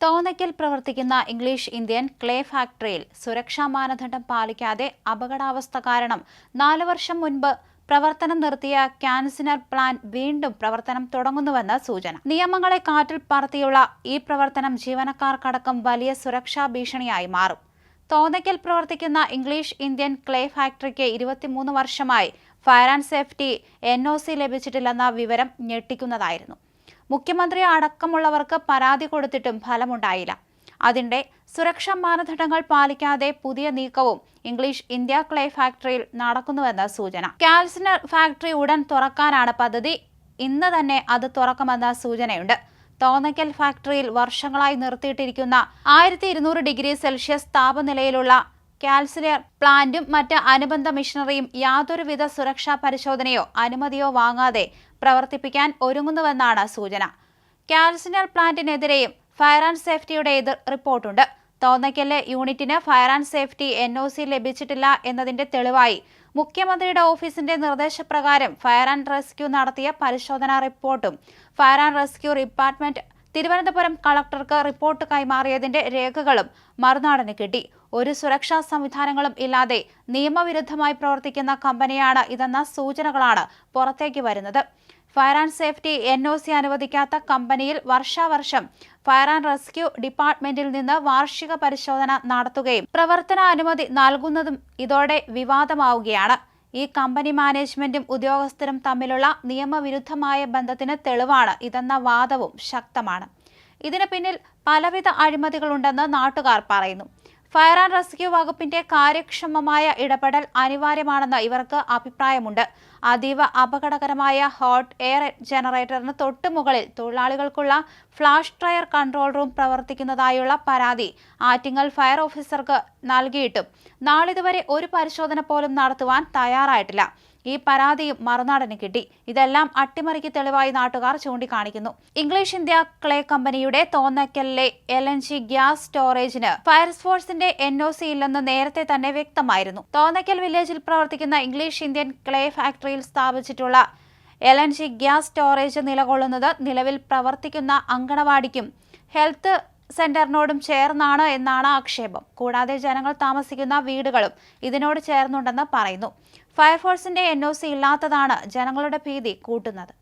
തോന്നയ്ക്കൽ പ്രവർത്തിക്കുന്ന English Indian clay ഫാക്ടറിയിൽ സുരക്ഷാ മാനദണ്ഡം പാലിക്കാതെ അപകടാവസ്ഥ കാരണം നാലു വർഷം മുൻപ് പ്രവർത്തനം നിർത്തിയ ക്യാൻസിനർ പ്ലാന്റ് വീണ്ടും പ്രവർത്തനം തുടങ്ങുന്നുവെന്ന് സൂചന. നിയമങ്ങളെ കാറ്റിൽ പറത്തിയുള്ള ഈ പ്രവർത്തനം ജീവനക്കാർക്കടക്കം വലിയ സുരക്ഷാ ഭീഷണിയായി മാറും. തോന്നയ്ക്കൽ പ്രവർത്തിക്കുന്ന ഇംഗ്ലീഷ് ഇന്ത്യൻ ക്ലേ ഫാക്ടറിക്ക് ഇരുപത്തിമൂന്ന് വർഷമായി ഫയർ ആൻഡ് സേഫ്റ്റി എൻ ലഭിച്ചിട്ടില്ലെന്ന വിവരം ഞെട്ടിക്കുന്നതായിരുന്നു. മുഖ്യമന്ത്രി അടക്കമുള്ളവർക്ക് പരാതി കൊടുത്തിട്ടും ഫലമുണ്ടായില്ല. അതിന്റെ സുരക്ഷാ മാനദണ്ഡങ്ങൾ പാലിക്കാതെ പുതിയ നീക്കവും ഇംഗ്ലീഷ് ഇന്ത്യ ക്ലേ ഫാക്ടറിയിൽ നടക്കുന്നുവെന്ന് സൂചന. കാൽസിനർ ഫാക്ടറി ഉടൻ തുറക്കാനാണ് പദ്ധതി. ഇന്ന് തന്നെ അത് തുറക്കുമെന്ന സൂചനയുണ്ട്. തോന്നയ്ക്കൽ ഫാക്ടറിയിൽ വർഷങ്ങളായി നിർത്തിയിട്ടിരിക്കുന്ന ആയിരത്തി ഡിഗ്രി സെൽഷ്യസ് താപനിലയിലുള്ള കാൽസിലിയർ പ്ലാന്റും മറ്റ് അനുബന്ധ മിഷനറിയും യാതൊരുവിധ സുരക്ഷാ പരിശോധനയോ അനുമതിയോ വാങ്ങാതെ പ്രവർത്തിപ്പിക്കാൻ ഒരുങ്ങുന്നുവെന്നാണ് സൂചന. കാൽസിലിയർ പ്ലാന്റിനെതിരെയും ഫയർ ആൻഡ് സേഫ്റ്റിയുടെ എതിർ റിപ്പോർട്ടുണ്ട്. തോന്നയ്ക്കൽ യൂണിറ്റിന് fire and safety N O C ലഭിച്ചിട്ടില്ല എന്നതിന്റെ തെളിവായി മുഖ്യമന്ത്രിയുടെ ഓഫീസിന്റെ നിർദ്ദേശപ്രകാരം ഫയർ ആൻഡ് റെസ്ക്യൂ നടത്തിയ പരിശോധനാ റിപ്പോർട്ടും fire and rescue department Thiruvananthapuram കളക്ടർക്ക് റിപ്പോർട്ട് കൈമാറിയതിന്റെ രേഖകളും മറുനാടന് കിട്ടി. ഒരു സുരക്ഷാ സംവിധാനങ്ങളും ഇല്ലാതെ നിയമവിരുദ്ധമായി പ്രവർത്തിക്കുന്ന കമ്പനിയാണ് ഇതെന്ന സൂചനകളാണ് പുറത്തേക്ക് വരുന്നത്. Fire and safety N O C അനുവദിക്കാത്ത കമ്പനിയിൽ വർഷാവർഷം ഫയർ ആൻഡ് റെസ്ക്യൂ ഡിപ്പാർട്ട്മെന്റിൽ നിന്ന് വാർഷിക പരിശോധന നടത്തുകയും പ്രവർത്തന അനുമതി നൽകുന്നതും ഇതോടെ വിവാദമാവുകയാണ്. ഈ കമ്പനി മാനേജ്മെന്റും ഉദ്യോഗസ്ഥരും തമ്മിലുള്ള നിയമവിരുദ്ധമായ ബന്ധത്തിന് തെളിവാണ് ഇതെന്ന വാദവും ശക്തമാണ്. ഇതിന് പിന്നിൽ പലവിധ അഴിമതികളുണ്ടെന്ന് നാട്ടുകാർ പറയുന്നു. ഫയർ ആൻഡ് റെസ്ക്യൂ വകുപ്പിന്റെ കാര്യക്ഷമമായ ഇടപെടൽ അനിവാര്യമാണെന്ന് ഇവർക്ക് അഭിപ്രായമുണ്ട്. അതീവ അപകടകരമായ ഹോട്ട് എയർ ജനറേറ്ററിന് തൊട്ടുമുകളിൽ തൊഴിലാളികൾക്കുള്ള ഫ്ലാഷ് ഡ്രയർ കൺട്രോൾ റൂം പ്രവർത്തിക്കുന്നതായുള്ള പരാതി ആറ്റിങ്ങൽ ഫയർ ഓഫീസർക്ക് നൽകിയിട്ടും. നാളിതുവരെ ഒരു പരിശോധന പോലും നടത്തുവാൻ തയ്യാറായിട്ടില്ല. ഈ പരാതിയും മറുനാടന് കിട്ടി. ഇതെല്ലാം അട്ടിമറിക്ക് തെളിവായി നാട്ടുകാർ ചൂണ്ടിക്കാണിക്കുന്നു. ഇംഗ്ലീഷ് ഇന്ത്യ ക്ലേ കമ്പനിയുടെ തോന്നക്കലിലെ എൽ എൻ ജി ഗ്യാസ് സ്റ്റോറേജിന് ഫയർഫോഴ്സിന്റെ എൻ ഒ സി ഇല്ലെന്ന് നേരത്തെ തന്നെ വ്യക്തമായിരുന്നു. തോന്നക്കൽ വില്ലേജിൽ പ്രവർത്തിക്കുന്ന ഇംഗ്ലീഷ് ഇന്ത്യൻ ക്ലേ ഫാക്ടറിയിൽ സ്ഥാപിച്ചിട്ടുള്ള L N G gas storage നിലകൊള്ളുന്നത് നിലവിൽ പ്രവർത്തിക്കുന്ന അങ്കണവാടിക്കും ഹെൽത്ത് സെന്ററിനോടും ചേർന്നാണ് എന്നാണ് ആക്ഷേപം. കൂടാതെ ജനങ്ങൾ താമസിക്കുന്ന വീടുകളും ഇതിനോട് ചേർന്നുണ്ടെന്ന് പറയുന്നു. ഫയർഫോഴ്സിന്റെ എൻ ഇല്ലാത്തതാണ് ജനങ്ങളുടെ ഭീതി കൂട്ടുന്നത്.